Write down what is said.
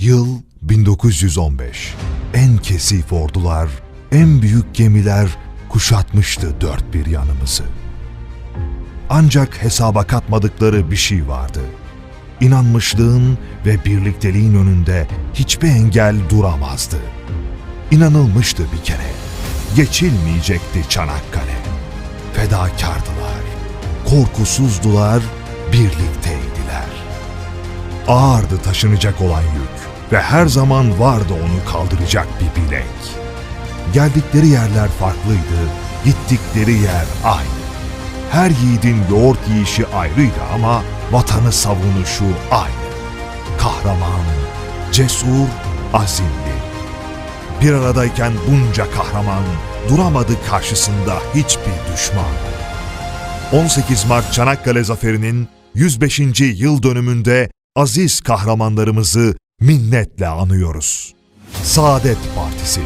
Yıl 1915. En kesif ordular, en büyük gemiler kuşatmıştı dört bir yanımızı. Ancak hesaba katmadıkları bir şey vardı. İnanmışlığın ve birlikteliğin önünde hiçbir engel duramazdı. İnanılmıştı bir kere. Geçilmeyecekti Çanakkale. Fedakardılar, korkusuzdular, birlikteydiler. Ağırdı taşınacak olan yük ve her zaman vardı onu kaldıracak bir bilek. Geldikleri yerler farklıydı, gittikleri yer aynı. Her yiğidin yoğurt yiyişi ayrıydı ama vatanı savunuşu aynı. Kahraman, cesur, azimli. Bir aradayken bunca kahraman duramadı karşısında hiçbir düşman. 18 Mart Çanakkale Zaferi'nin 105. yıl dönümünde aziz kahramanlarımızı minnetle anıyoruz. Saadet Partisi